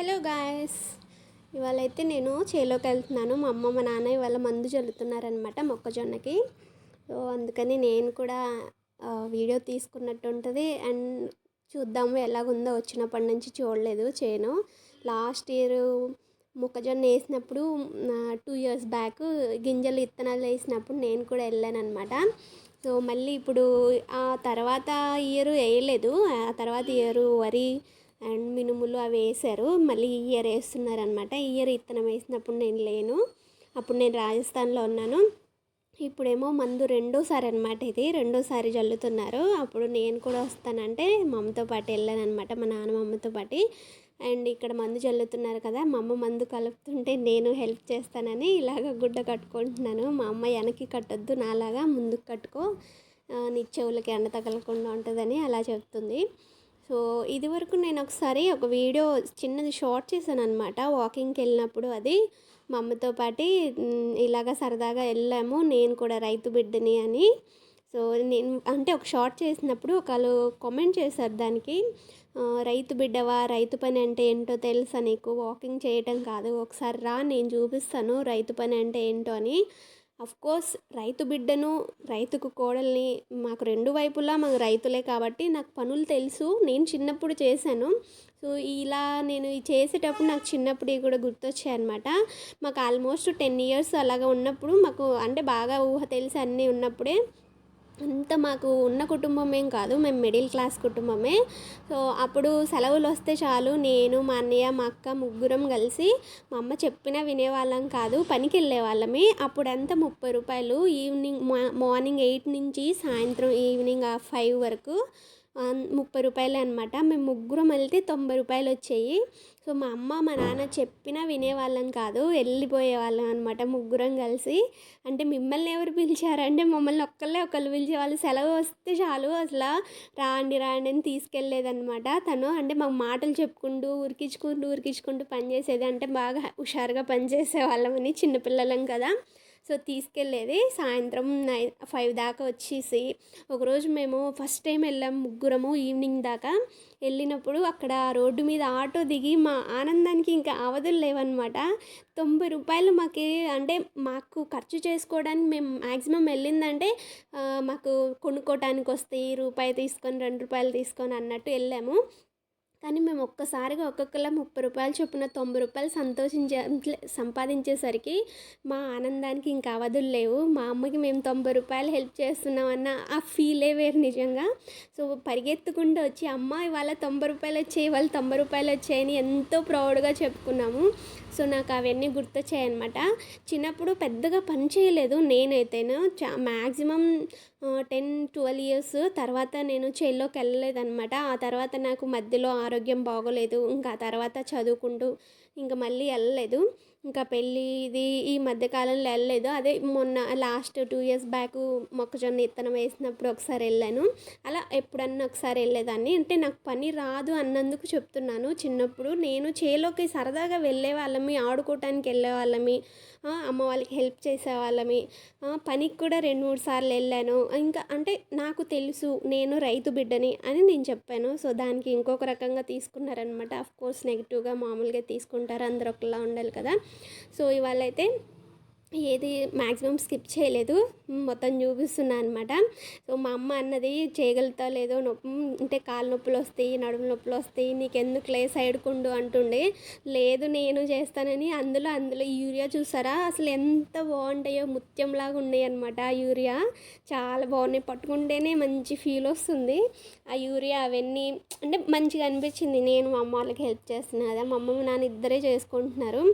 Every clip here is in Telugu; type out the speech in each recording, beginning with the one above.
హలో గాయస్ ఇవాళ అయితే నేను చేలోకి వెళ్తున్నాను మా అమ్మ మా నాన్న ఇవాళ మందు చల్లుతున్నారనమాట మొక్కజొన్నకి. సో అందుకని నేను కూడా వీడియో తీసుకున్నట్టు ఉంటుంది అండ్ చూద్దాము ఎలాగుందో. వచ్చినప్పటి నుంచి చూడలేదు చేను. లాస్ట్ ఇయర్ మొక్కజొన్న వేసినప్పుడు టూ ఇయర్స్ బ్యాక్ గింజలు ఇత్తనాలు వేసినప్పుడు నేను కూడా వెళ్ళాను అనమాట సో మళ్ళీ ఇప్పుడు ఆ తర్వాత ఇయర్ వేయలేదు. ఆ తర్వాత ఇయర్ వరి అండ్ మినుములు అవి వేశారు మళ్ళీ ఈ ఇయర్ వేస్తున్నారు అనమాట ఈ ఇయర్ ఇత్తనం వేసినప్పుడు నేను లేను. అప్పుడు నేను రాజస్థాన్లో ఉన్నాను. ఇప్పుడేమో మందు రెండోసారి అనమాట ఇది. రెండోసారి జల్లుతున్నారు. అప్పుడు నేను కూడా వస్తానంటే మా అమ్మతో పాటు వెళ్ళాను అనమాట మా నాన్న పాటు. అండ్ ఇక్కడ మందు చల్లుతున్నారు కదా మా అమ్మ మందు కలుపుతుంటే నేను హెల్ప్ చేస్తానని ఇలాగ గుడ్డ కట్టుకుంటున్నాను. మా అమ్మ వెనక్కి కట్టొద్దు నాలాగా ముందుకు కట్టుకో. ఆ, నీ చెవులకి ఎండ తగలకుండా ఉంటుందని అలా చెప్తుంది. సో ఇది వరకు నేను ఒకసారి ఒక వీడియో చిన్నది షార్ట్ చేశాను అనమాట వాకింగ్కి వెళ్ళినప్పుడు అది. మా అమ్మతో పాటు ఇలాగ సరదాగా వెళ్ళాము. నేను కూడా రైతు బిడ్డని అని. సో నేను అంటే ఒక షార్ట్ చేసినప్పుడు ఒకళ్ళు కామెంట్ చేశారు దానికి. రైతు బిడ్డవా రైతు పని అంటే ఏంటో తెలుసా నీకు? వాకింగ్ చేయటం కాదు. ఒకసారి రా నేను చూపిస్తాను రైతు పని అంటే ఏంటో అని. అఫ్ కోర్స్ రైతు బిడ్డను రైతుకు కోడల్ని మాకు రెండు వైపులా మాకు రైతులే కాబట్టి నాకు పనులు తెలుసు. నేను చిన్నప్పుడు చేశాను. సో ఇలా నేను చేసేటప్పుడు నాకు చిన్నప్పుడు కూడా గుర్తొచ్చాయి అనమాట మాకు ఆల్మోస్ట్ టెన్ ఇయర్స్ అలాగా ఉన్నప్పుడు మాకు అంటే బాగా ఊహ తెలిసి అన్నీ ఉన్నప్పుడే. అంత మాకు ఉన్న కుటుంబం ఏం కాదు మేము మిడిల్ క్లాస్ కుటుంబమే. సో అప్పుడు సెలవులు వస్తే చాలు నేను మా అన్నయ్య మా అక్క ముగ్గురం కలిసి మా అమ్మ చెప్పినా వినేవాళ్ళం కాదు పనికి వెళ్ళే వాళ్ళమే ముప్పై రూపాయలు ఈవినింగ్ మా- మార్నింగ్ ఎయిట్ నుంచి సాయంత్రం ఈవినింగ్ ఫైవ్ వరకు ముప్పై రూపాయలు అనమాట మేము ముగ్గురం వెళ్తే తొంభై రూపాయలు వచ్చాయి. సో మా అమ్మ మా నాన్న చెప్పినా వినేవాళ్ళం కాదు. వెళ్ళిపోయే వాళ్ళం అనమాట ముగ్గురం కలిసి. అంటే మిమ్మల్ని ఎవరు పిలిచారంటే మమ్మల్ని ఒక్కళ్ళే ఒకళ్ళు పిలిచేవాళ్ళు సెలవు వస్తే చాలు అసలు. రాండి రాండి అని తీసుకెళ్ళలేదన్నమాట తను. అంటే మాకు మాటలు చెప్పుకుంటూ ఉరికించుకుంటూ ఉరికించుకుంటూ పనిచేసేది. అంటే బాగా హుషారుగా పనిచేసే వాళ్ళమని చిన్నపిల్లలం కదా. సో తీసుకెళ్ళేది సాయంత్రం నైన్ ఫైవ్ దాకా వచ్చేసి. ఒకరోజు మేము ఫస్ట్ టైం వెళ్ళాం ముగ్గురము ఈవినింగ్ దాకా. వెళ్ళినప్పుడు అక్కడ రోడ్డు మీద ఆటో దిగి మా ఆనందానికి ఇంకా అవధులు లేవన్నమాట. తొంభై రూపాయలు మాకు అంటే మాకు ఖర్చు చేసుకోవడానికి మేము మ్యాక్సిమం వెళ్ళిందంటే మాకు కొనుక్కోవటానికి వస్తాయి రూపాయి తీసుకొని రెండు రూపాయలు తీసుకొని అన్నట్టు వెళ్ళాము. కానీ మేము ఒక్కసారిగా ఒక్కొక్కలా ముప్పై రూపాయలు చొప్పున తొంభై రూపాయలు సంతోషించే సంపాదించేసరికి మా ఆనందానికి ఇంకా అవధులు లేవు. మా అమ్మకి మేము తొంభై రూపాయలు హెల్ప్ చేస్తున్నామన్న ఆ ఫీలే వేరు నిజంగా. సో పరిగెత్తుకుంటూ వచ్చి అమ్మ ఇవాళ తొంభై రూపాయలు వచ్చాయి ఇవాళ తొంభై రూపాయలు వచ్చాయని ఎంతో ప్రౌడ్గా చెప్పుకున్నాము. సో నాకు అవన్నీ గుర్తొచ్చాయన్నమాట. చిన్నప్పుడు పెద్దగా పని చేయలేదు నేనైతేను. చా మ్యాక్సిమం టెన్ ట్వెల్వ్ ఇయర్స్ తర్వాత నేను చేల్లోకి వెళ్ళలేదన్నమాట. ఆ తర్వాత నాకు మధ్యలో ఆరోగ్యం బాగోలేదు. ఇంకా తర్వాత చదువుకుంటూ ఇంకా మళ్ళీ వెళ్ళలేదు. ఇంకా పెళ్ళి ఇది ఈ మధ్యకాలంలో వెళ్ళలేదు. అదే మొన్న లాస్ట్ టూ ఇయర్స్ బ్యాక్ మొక్కజొన్న ఇత్తనం వేసినప్పుడు ఒకసారి వెళ్ళాను. అలా ఎప్పుడన్నా ఒకసారి వెళ్ళేదాన్ని. అంటే నాకు పని రాదు అన్నందుకు చెప్తున్నాను. చిన్నప్పుడు నేను చేలోకి సరదాగా వెళ్ళే వాళ్ళమి ఆడుకోవటానికి వెళ్ళే వాళ్ళమి అమ్మ వాళ్ళకి హెల్ప్ చేసేవాళ్ళమి పనికి కూడా రెండు మూడు సార్లు వెళ్ళాను. ఇంకా అంటే నాకు తెలుసు నేను రైతు బిడ్డని అని నేను చెప్పాను. సో దానికి ఇంకొక రకంగా తీసుకున్నారనమాట అఫ్ కోర్స్ నెగిటివ్గా మామూలుగా తీసుకుంటారు. అందరు ఒకలా ఉండాలి కదా. సో ఇవాళ అయితే ఏది మ్యాక్సిమం స్కిప్ చేయలేదు. మొత్తం చూపిస్తున్నా అనమాట సో మా అమ్మ అన్నది చేయగలుగుతా లేదో నొప్పి అంటే కాలు నొప్పులు వస్తాయి నడుము నొప్పులు వస్తాయి నీకెందుకు లే సైడ్ కుండు అంటుండే. లేదు నేను చేస్తానని అందులో అందులో యూరియా చూసారా? అసలు ఎంత బాగుంటాయో ముత్యంలాగా ఉన్నాయి అనమాట ఆ యూరియా. చాలా బాగున్నాయి. పట్టుకుంటేనే మంచి ఫీల్ వస్తుంది. ఆ యూరియా అవన్నీ అంటే మంచిగా అనిపించింది. నేను మా అమ్మ వాళ్ళకి హెల్ప్ చేస్తున్నా కదా మా అమ్మ నాన్న ఇద్దరే చేసుకుంటున్నారు.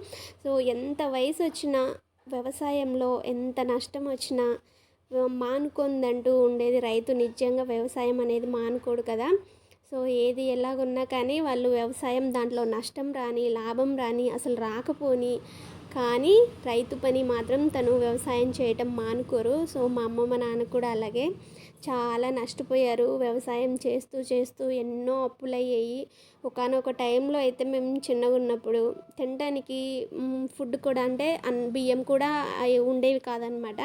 సో ఎంత వయసు వచ్చినా వ్యవసాయంలో ఎంత నష్టం వచ్చినా మానుకుందంటూ ఉండేది రైతు. నిజంగా వ్యవసాయం అనేది మానుకోడు కదా. సో ఏది ఎలాగున్నా కానీ వాళ్ళు వ్యవసాయం దాంట్లో నష్టం రాని లాభం రాని అసలు రాకపోని కానీ రైతు పని మాత్రం తను వ్యవసాయం చేయటం మానుకోరు. సో మా అమ్మమ్మ నాన్న కూడా అలాగే. చాలా నష్టపోయారు. వ్యవసాయం చేస్తూ చేస్తూ ఎన్నో అప్పులయ్యాయి. ఒకనొక టైంలో అయితే మేము చిన్నగా ఉన్నప్పుడు తినడానికి ఫుడ్ కూడా అంటే అన్ బియ్యం కూడా ఉండేవి కాదనమాట.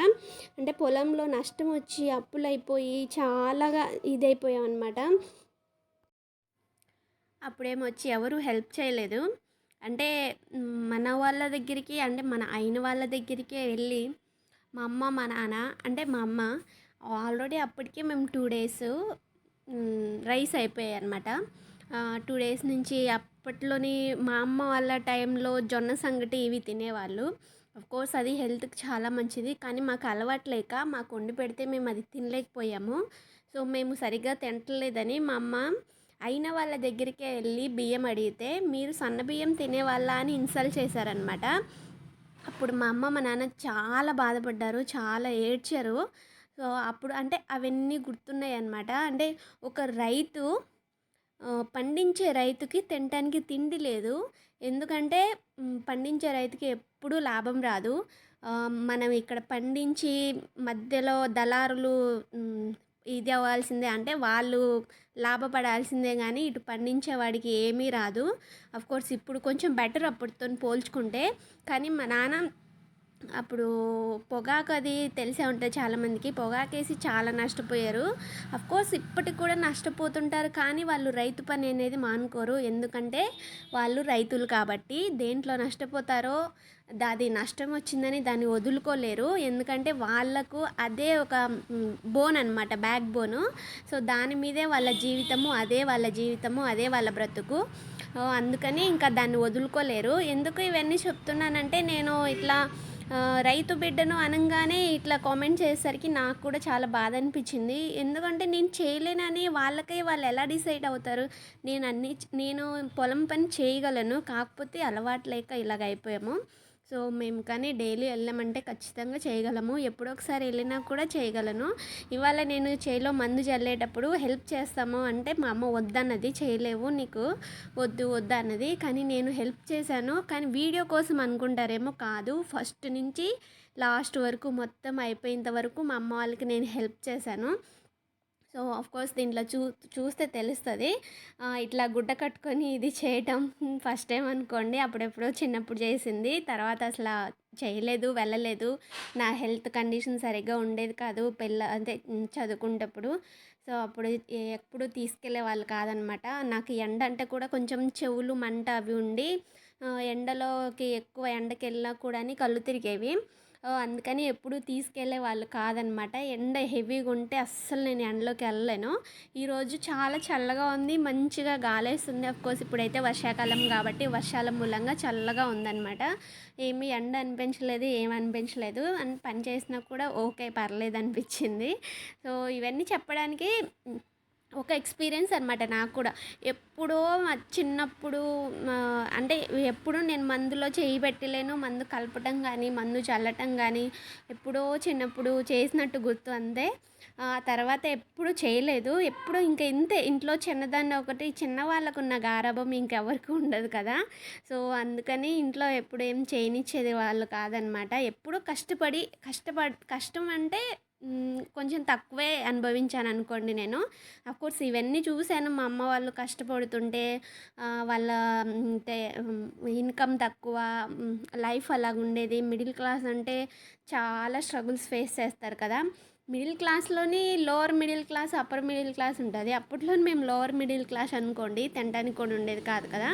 అంటే పొలంలో నష్టం వచ్చి అప్పులు అయిపోయి చాలాగా ఇదైపోయాం అనమాట అప్పుడేమో వచ్చి ఎవరు హెల్ప్ చేయలేదు. అంటే మన వాళ్ళ దగ్గరికి అంటే మన అయిన వాళ్ళ దగ్గరికి వెళ్ళి మా అమ్మ మా నాన్న అంటే మా అమ్మ ఆల్రెడీ అప్పటికే మేము టూ డేస్ రైస్ అయిపోయాయి అనమాట టూ డేస్ నుంచి అప్పట్లోని మా అమ్మ వాళ్ళ టైంలో జొన్న సంగటి ఇవి తినేవాళ్ళు. కోర్స్ అది హెల్త్కి చాలా మంచిది కానీ మాకు అలవాటు లేక మాకు వండి పెడితే మేము అది తినలేకపోయాము. సో మేము సరిగ్గా తినట్లేదని మా అమ్మ అయిన వాళ్ళ దగ్గరికే వెళ్ళి బియ్యం అడిగితే మీరు సన్న బియ్యం తినేవాళ్ళ? అని ఇన్సల్ట్ చేశారనమాట అప్పుడు మా అమ్మ మా నాన్న చాలా బాధపడ్డారు చాలా ఏడ్చారు. సో అప్పుడు అంటే అవన్నీ గుర్తున్నాయి అన్నమాట అంటే ఒక రైతు పండించే రైతుకి తినటానికి తిండి లేదు. ఎందుకంటే పండించే రైతుకి ఎప్పుడూ లాభం రాదు. మనం ఇక్కడ పండించి మధ్యలో దళారులు ఇది అవ్వాల్సిందే. అంటే వాళ్ళు లాభపడాల్సిందే కానీ ఇటు పండించే వాడికి ఏమీ రాదు. అఫ్ కోర్స్ ఇప్పుడు కొంచెం బెటర్ అప్పటితో పోల్చుకుంటే. కానీ మా నాన్న అప్పుడు పొగాకు అది తెలిసే ఉంటుంది చాలామందికి. పొగాకేసి చాలా నష్టపోయారు. కోర్స్ ఇప్పటికి కూడా నష్టపోతుంటారు కానీ వాళ్ళు రైతు పని అనేది మానుకోరు. ఎందుకంటే వాళ్ళు రైతులు కాబట్టి దేంట్లో నష్టపోతారో దాది నష్టం వచ్చిందని దాన్ని వదులుకోలేరు. ఎందుకంటే వాళ్ళకు అదే ఒక బోన్ అనమాట బ్యాక్ బోను. సో దాని మీదే వాళ్ళ జీవితము అదే వాళ్ళ జీవితము అదే వాళ్ళ బ్రతుకు. అందుకని ఇంకా దాన్ని వదులుకోలేరు. ఎందుకు ఇవన్నీ చెప్తున్నానంటే నేను ఇట్లా రైతు బిడ్డను అనగానే ఇట్లా కామెంట్ చేసేసరికి నాకు కూడా చాలా బాధ అనిపించింది. ఎందుకంటే నేను చేయలేనని వాళ్ళకే వాళ్ళు ఎలా డిసైడ్ అవుతారు? నేను అన్ని నేను పొలం పని చేయగలను కాకపోతే అలవాటు లేక ఇలాగ అయిపోయాము. సో మేము కానీ డైలీ వెళ్ళామంటే ఖచ్చితంగా చేయగలము. ఎప్పుడో ఒకసారి వెళ్ళినా కూడా చేయగలను. ఇవాళ నేను చేలో మందు చల్లేటప్పుడు హెల్ప్ చేస్తాము అంటే మా అమ్మ వద్దన్నది చేయలేవు నీకు వద్దు వద్దు అన్నది కానీ నేను హెల్ప్ చేశాను. కానీ వీడియో కోసం అనుకుంటారేమో కాదు. ఫస్ట్ నుంచి లాస్ట్ వరకు మొత్తం అయిపోయేంత వరకు మా అమ్మ వాళ్ళకి నేను హెల్ప్ చేశాను. సో ఆఫ్ కోర్స్ దీంట్లో చూ చూస్తే తెలుస్తుంది. ఇట్లా గుడ్డ కట్టుకొని ఇది చేయటం ఫస్ట్ టైం అనుకోండి. అప్పుడెప్పుడో చిన్నప్పుడు చేసింది. తర్వాత అసలు చేయలేదు వెళ్ళలేదు. నా హెల్త్ కండిషన్ సరిగ్గా ఉండేది కాదు. పిల్ల అంటే చదువుకునేటప్పుడు సో అప్పుడు ఎప్పుడు తీసుకెళ్ళే వాళ్ళు కాదనమాట. నాకు ఎండ అంటే కూడా కొంచెం చెవులు మంట అవి ఉండి ఎండలోకి ఎక్కువ ఎండకి వెళ్ళినా కూడా కళ్ళు తిరిగేవి. అందుకని ఎప్పుడు తీసుకెళ్ళే వాళ్ళు కాదనమాట. ఎండ హెవీగా ఉంటే అస్సలు నేను ఎండలోకి వెళ్ళలేను. ఈరోజు చాలా చల్లగా ఉంది మంచిగా గాలేస్తుంది. కోర్స్ ఇప్పుడైతే వర్షాకాలం కాబట్టి వర్షాల మూలంగా చల్లగా ఉందన్నమాట ఏమి ఎండ అనిపించలేదు ఏమనిపించలేదు అనిపించలేదు. అని పని చేసినా కూడా ఓకే పర్లేదు అనిపించింది. సో ఇవన్నీ చెప్పడానికి ఒక ఎక్స్పీరియన్స్ అనమాట నాకు కూడా. ఎప్పుడో చిన్నప్పుడు అంటే ఎప్పుడూ నేను మందులో చేయి పెట్టలేను మందు కలపటం కానీ మందు చల్లటం కానీ ఎప్పుడో చిన్నప్పుడు చేసినట్టు గుర్తు అంతే ఆ తర్వాత ఎప్పుడు చేయలేదు. ఎప్పుడు ఇంకా ఇంతే ఇంట్లో చిన్నదాన్ని ఒకటి చిన్న వాళ్ళకున్న గారాభం ఇంకెవరికి ఉండదు కదా. సో అందుకని ఇంట్లో ఎప్పుడు ఏం చేయనిచ్చేది వాళ్ళు కాదనమాట ఎప్పుడు కష్టపడి కష్టపడి కష్టం అంటే కొంచెం తక్కువే అనుభవించాను అనుకోండి నేను. కోర్స్ ఇవన్నీ చూశాను. మా అమ్మ వాళ్ళు కష్టపడుతుంటే వాళ్ళ ఇన్కమ్ తక్కువ లైఫ్ అలాగ ఉండేది మిడిల్ క్లాస్ అంటే చాలా స్ట్రగుల్స్ ఫేస్ చేస్తారు కదా. Middle క్లాస్లోని lower middle class upper middle class ఉంటుంది. అప్పట్లో మేము లోవర్ మిడిల్ క్లాస్ అనుకోండి తినడానికి కూడా ఉండేది కాదు కదా.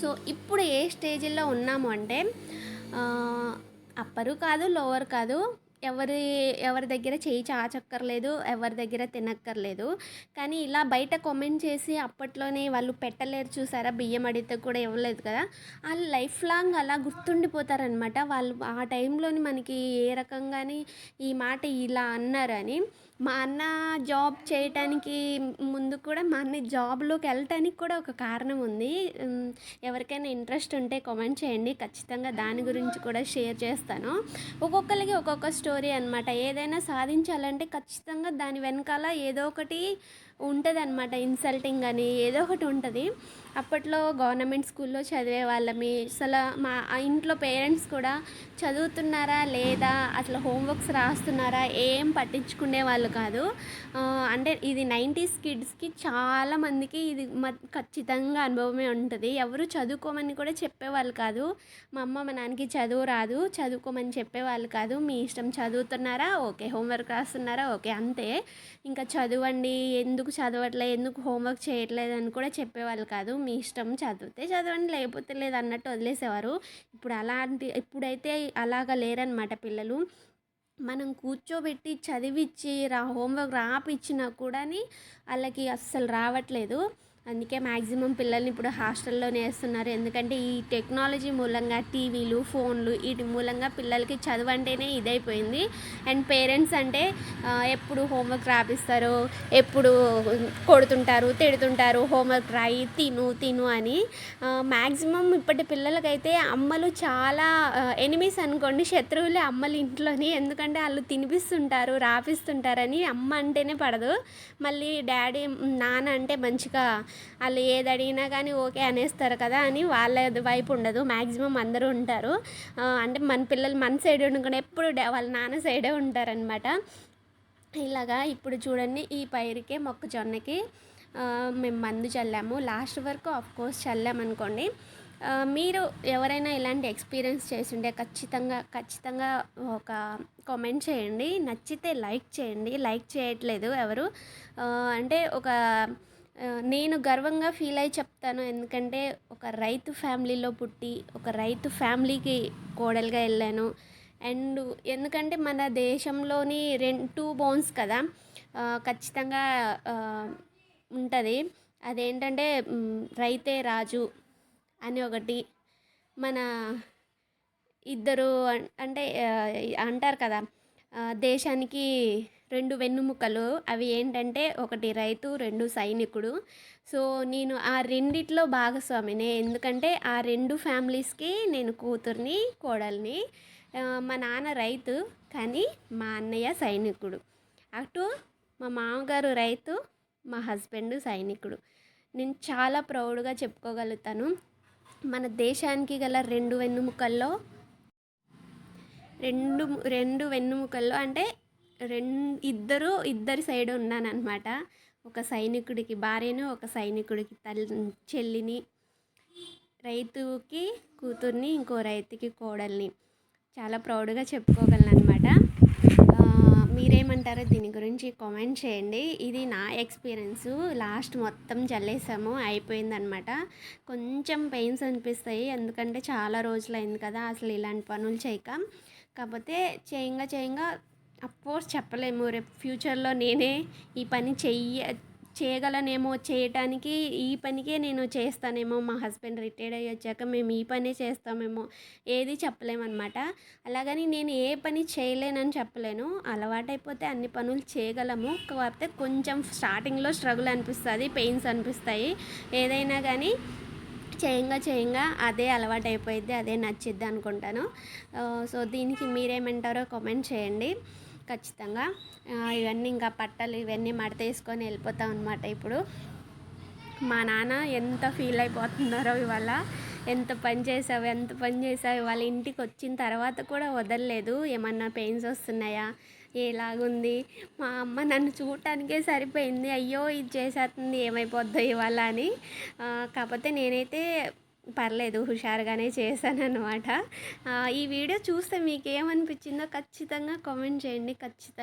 సో ఇప్పుడు ఏ స్టేజ్లో ఉన్నాము అంటే అప్పరు కాదు లోవర్ కాదు ఎవరి ఎవరి దగ్గర చేయి చాచక్కర్లేదు ఎవరి దగ్గర తినక్కర్లేదు. కానీ ఇలా బయట కామెంట్ చేసి అప్పట్లోనే వాళ్ళు పెట్టలేరు చూసారా? బియ్యం అడిగితే కూడా ఇవ్వలేదు కదా? వాళ్ళు లైఫ్ లాంగ్ అలా గుర్తుండిపోతారనమాట వాళ్ళు ఆ టైంలోని మనకి ఏ రకంగాని ఈ మాట ఇలా అన్నారని. మా అన్న జాబ్ చేయటానికి ముందు కూడా మా అన్న జాబ్లోకి వెళ్ళటానికి కూడా ఒక కారణం ఉంది. ఎవరికైనా ఇంట్రెస్ట్ ఉంటే కామెంట్ చేయండి. ఖచ్చితంగా దాని గురించి కూడా షేర్ చేస్తాను. ఒక్కొక్కరికి ఒక్కొక్క స్టోరీ అనమాట ఏదైనా సాధించాలంటే ఖచ్చితంగా దాని వెనకాల ఏదో ఒకటి ఉంటుందన్నమాట ఇన్సల్టింగ్ అని ఏదో ఒకటి ఉంటుంది. అప్పట్లో గవర్నమెంట్ స్కూల్లో చదివే వాళ్ళమి. అసలు మా ఇంట్లో పేరెంట్స్ కూడా చదువుతున్నారా లేదా అసలు హోంవర్క్స్ రాస్తున్నారా ఏం పట్టించుకునే వాళ్ళు కాదు. అంటే ఇది నైంటీస్ కిడ్స్కి చాలామందికి ఇది మ ఖచ్చితంగా అనుభవమే ఉంటుంది. ఎవరు చదువుకోమని కూడా చెప్పేవాళ్ళు కాదు. మా అమ్మ మా నాన్నకి చదువు రాదు చదువుకోమని చెప్పేవాళ్ళు కాదు. మీ ఇష్టం చదువుతున్నారా? Okay homework రాస్తున్నారా? ఓకే అంతే. ఇంకా చదవండి ఎందుకు చదవట్లే ఎందుకు హోంవర్క్ చేయట్లేదు అని కూడా చెప్పేవాళ్ళు కాదు. మీ ఇష్టం చదివితే చదవండి లేకపోతే లేదు అన్నట్టు వదిలేసేవారు. ఇప్పుడు అలాంటి ఇప్పుడైతే అలాగా లేరనమాట పిల్లలు. మనం కూర్చోబెట్టి చదివిచ్చి రా హోంవర్క్ రాపిచ్చినా కూడా వాళ్ళకి అస్సలు రావట్లేదు. అందుకే మ్యాక్సిమం పిల్లల్ని ఇప్పుడు హాస్టల్లోనే వేస్తున్నారు. ఎందుకంటే ఈ టెక్నాలజీ మూలంగా టీవీలు ఫోన్లు వీటి మూలంగా పిల్లలకి చదువు అంటేనే ఇదైపోయింది. అండ్ పేరెంట్స్ అంటే ఎప్పుడు హోంవర్క్ రాపిస్తారు ఎప్పుడు కొడుతుంటారు తిడుతుంటారు హోంవర్క్ రాయి తిను తిను అని. మ్యాక్సిమం ఇప్పటి పిల్లలకైతే అమ్మలు చాలా ఎనిమీస్ అనుకోండి శత్రువులే అమ్మలు ఇంట్లోని. ఎందుకంటే వాళ్ళు తినిపిస్తుంటారు రాపిస్తుంటారని అమ్మ అంటేనే పడదు. మళ్ళీ డాడీ నాన్న అంటే మంచిగా వాళ్ళు ఏది అడిగినా కానీ ఓకే అనేస్తారు కదా అని వాళ్ళ వైపు ఉండదు. మ్యాక్సిమం అందరూ ఉంటారు. అంటే మన పిల్లలు మన సైడ్ ఉండకుండా ఎప్పుడు వాళ్ళ నాన్న సైడే ఉంటారనమాట ఇలాగా ఇప్పుడు చూడండి ఈ పైరుకే మొక్కజొన్నకి మేము మందు చల్లాము. లాస్ట్ వరకు ఆఫ్ కోర్స్ చల్లామనుకోండి. మీరు ఎవరైనా ఇలాంటి ఎక్స్పీరియన్స్ చేస్తుంటే ఖచ్చితంగా ఖచ్చితంగా ఒక కామెంట్ చేయండి. నచ్చితే లైక్ చేయండి. లైక్ చేయట్లేదు ఎవరు? అంటే ఒక నేను గర్వంగా ఫీల్ అయి చెప్తాను. ఎందుకంటే ఒక రైతు ఫ్యామిలీలో పుట్టి ఒక రైతు ఫ్యామిలీకి కోడలుగా వెళ్ళాను. అండ్ ఎందుకంటే మన దేశంలోని రెండు టూ బోన్స్ కదా ఖచ్చితంగా ఉంటుంది. అదేంటంటే రైతే రాజు అని ఒకటి మన ఇద్దరు అంటే అంటారు కదా దేశానికి రెండు వెన్నుముకలు అవి ఏంటంటే ఒకటి రైతు రెండు సైనికుడు. సో నేను ఆ రెండిట్లో భాగస్వామినే. ఎందుకంటే ఆ రెండు ఫ్యామిలీస్కి నేను కూతుర్ని కోడల్ని మా నాన్న రైతు కానీ మా అన్నయ్య సైనికుడు. అటు మా మామగారు రైతు మా హస్బెండ్ సైనికుడు. నేను చాలా ప్రౌడ్గా చెప్పుకోగలుగుతాను. మన దేశానికి గల రెండు వెన్నుముకల్లో రెండు రెండు వెన్నుముకల్లో అంటే రెండు ఇద్దరు ఇద్దరి సైడ్ ఉన్నానన్నమాట. ఒక సైనికుడికి భార్యను ఒక సైనికుడికి తల్లి చెల్లిని రైతుకి కూతుర్ని ఇంకో రైతుకి కోడల్ని. చాలా ప్రౌడ్గా చెప్పుకోగలను అనమాట మీరేమంటారో దీని గురించి కామెంట్ చేయండి. ఇది నా ఎక్స్పీరియన్స్. లాస్ట్ మొత్తం చల్లేసాము అయిపోయిందనమాట కొంచెం పెయిన్స్ అనిపిస్తాయి ఎందుకంటే చాలా రోజులు అయింది కదా అసలు ఇలాంటి పనులు చేయక. కాకపోతే చేయంగా చేయంగా అఫ్కోర్స్ చెప్పలేము. రేపు ఫ్యూచర్లో నేనే ఈ పని చెయ్య చేయగలనేమో చేయటానికి ఈ పనికే నేను చేస్తానేమో. మా హస్బెండ్ రిటైర్డ్ అయ్యి వచ్చాక మేము ఈ పనే చేస్తామేమో. ఏది చెప్పలేమన్నమాట. అలాగని నేను ఏ పని చేయలేనని చెప్పలేను. అలవాటైపోతే అన్ని పనులు చేయగలము. కాకపోతే కొంచెం స్టార్టింగ్లో స్ట్రగుల్ అనిపిస్తుంది పెయిన్స్ అనిపిస్తాయి. ఏదైనా కానీ చేయంగా చేయంగా అదే అలవాటు అయిపోయింది అదే నచ్చిద్ది అనుకుంటాను. సో దీనికి మీరేమంటారో కామెంట్ చేయండి. ఖచ్చితంగా. ఇవన్నీ ఇంకా పట్టలు ఇవన్నీ మడత వేసుకొని వెళ్ళిపోతాం అనమాట ఇప్పుడు. మా నాన్న ఎంత ఫీల్ అయిపోతున్నారో ఇవాళ. ఎంత పని చేసావు ఎంత పని చేసావు ఇవాళ ఇంటికి వచ్చిన తర్వాత కూడా వదలలేదు. ఏమన్నా పెయిన్స్ వస్తున్నాయా? ఎలాగుంది? మా అమ్మ నన్ను చూడటానికే సరిపోయింది. అయ్యో ఇది చేసేస్తుంది ఏమైపోద్దో ఇవాళ అని. కాకపోతే నేనైతే పర్లేదు హుషారుగానే చేశాను అనమాట ఈ వీడియో చూస్తే మీకు ఏమనిపించిందో ఖచ్చితంగా కామెంట్ చేయండి ఖచ్చితంగా.